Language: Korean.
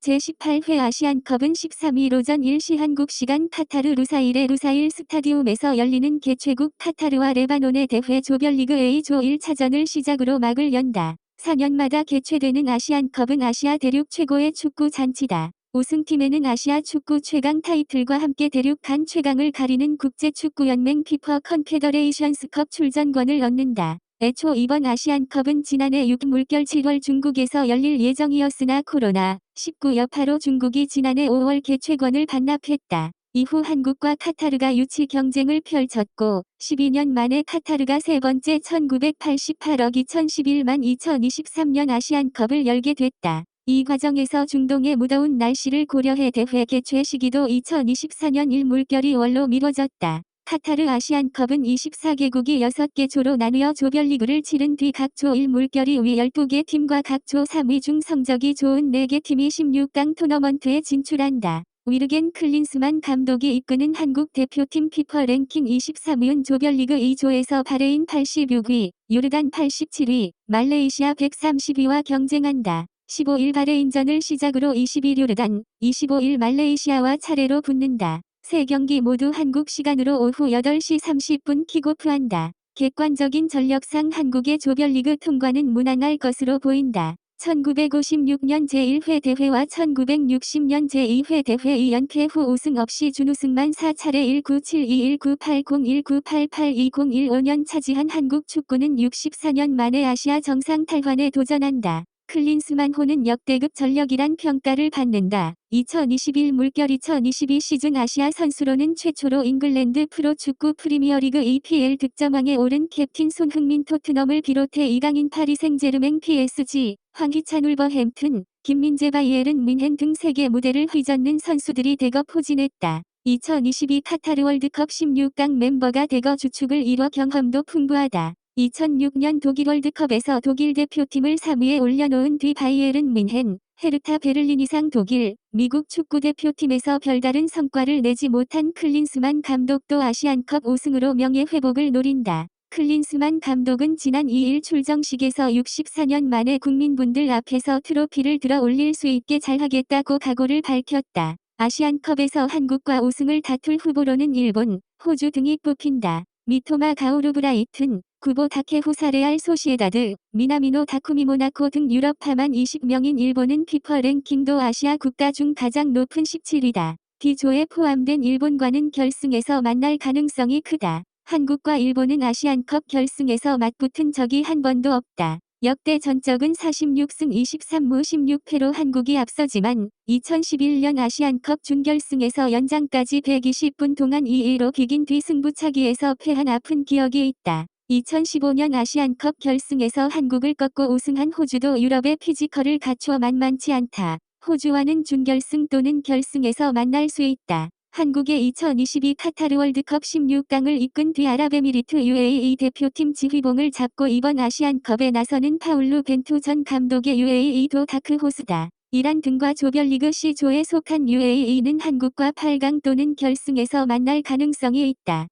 제18회 아시안컵은 13일 오전 1시 한국 시간 카타르 루사일의 루사일 스타디움에서 열리는 개최국 카타르와 레바논의 대회 조별리그 A조 1차전을 시작으로 막을 연다. 4년마다 개최되는 아시안컵은 아시아 대륙 최고의 축구 잔치다. 우승팀에는 아시아 축구 최강 타이틀과 함께 대륙 간 최강을 가리는 국제축구연맹 피퍼 컨페더레이션스컵 출전권을 얻는다. 애초 이번 아시안컵은 지난해 6 물결 7월 중국에서 열릴 예정이었으나 코로나 19 여파로 중국이 지난해 5월 개최권을 반납했다. 이후 한국과 카타르가 유치 경쟁을 펼쳤고 12년 만에 카타르가 세 번째 1988억 2011만 2023년 아시안컵을 열게 됐다. 이 과정에서 중동의 무더운 날씨를 고려해 대회 개최 시기도 2024년 1물결이 월로 미뤄졌다. 카타르 아시안컵은 24개국이 6개 조로 나누어 조별리그를 치른 뒤 각 조 1 물결이 위 12개 팀과 각 조 3위 중 성적이 좋은 4개 팀이 16강 토너먼트에 진출한다. 위르겐 클린스만 감독이 이끄는 한국 대표팀 피퍼 랭킹 23위은 조별리그 2조에서 바레인 86위, 요르단 87위, 말레이시아 130위와 경쟁한다. 15일 바레인전을 시작으로 21 요르단, 25일 말레이시아와 차례로 붙는다. 세 경기 모두 한국 시간으로 오후 8시 30분 킥오프한다. 객관적인 전력상 한국의 조별리그 통과는 무난할 것으로 보인다. 1956년 제1회 대회와 1960년 제2회 대회 2연패 후 우승 없이 준우승만 4차례 1972, 1980, 1988, 2015년 차지한 한국 축구는 64년 만에 아시아 정상 탈환에 도전한다. 클린스만 호는 역대급 전력이란 평가를 받는다. 2021 물결 2022 시즌 아시아 선수로는 최초로 잉글랜드 프로축구 프리미어리그 EPL 득점왕에 오른 캡틴 손흥민 토트넘을 비롯해 이강인 파리 생제르맹 PSG, 황희찬 울버햄튼, 김민재 바이에른 민헨 등 세계 무대를 휘젓는 선수들이 대거 포진했다. 2022 카타르 월드컵 16강 멤버가 대거 주축을 이뤄 경험도 풍부하다. 2006년 독일 월드컵에서 독일 대표팀을 3위에 올려놓은 뒤 바이에른 민헨, 헤르타 베를린 이상 독일, 미국 축구대표팀에서 별다른 성과를 내지 못한 클린스만 감독도 아시안컵 우승으로 명예회복을 노린다. 클린스만 감독은 지난 2일 출정식에서 64년 만에 국민분들 앞에서 트로피를 들어 올릴 수 있게 잘하겠다고 각오를 밝혔다. 아시안컵에서 한국과 우승을 다툴 후보로는 일본, 호주 등이 뽑힌다. 미토마 가오루 브라이튼, 구보 다케후 사레알 소시에다드, 미나미노 다쿠미 모나코 등 유럽 파만 20명인 일본은 피퍼 랭킹도 아시아 국가 중 가장 높은 17위다. D조에 포함된 일본과는 결승에서 만날 가능성이 크다. 한국과 일본은 아시안컵 결승에서 맞붙은 적이 한 번도 없다. 역대 전적은 46승 23무 16패로 한국이 앞서지만 2011년 아시안컵 준결승에서 연장까지 120분 동안 2-1로 비긴 뒤 승부차기에서 패한 아픈 기억이 있다. 2015년 아시안컵 결승에서 한국을 꺾고 우승한 호주도 유럽의 피지컬을 갖추어 만만치 않다. 호주와는 준결승 또는 결승에서 만날 수 있다. 한국의 2022 카타르 월드컵 16강을 이끈 뒤 아랍에미리트 UAE 대표팀 지휘봉을 잡고 이번 아시안컵에 나서는 파울루 벤투 전 감독의 UAE도 다크호스다. 이란 등과 조별리그 C조에 속한 UAE는 한국과 8강 또는 결승에서 만날 가능성이 있다.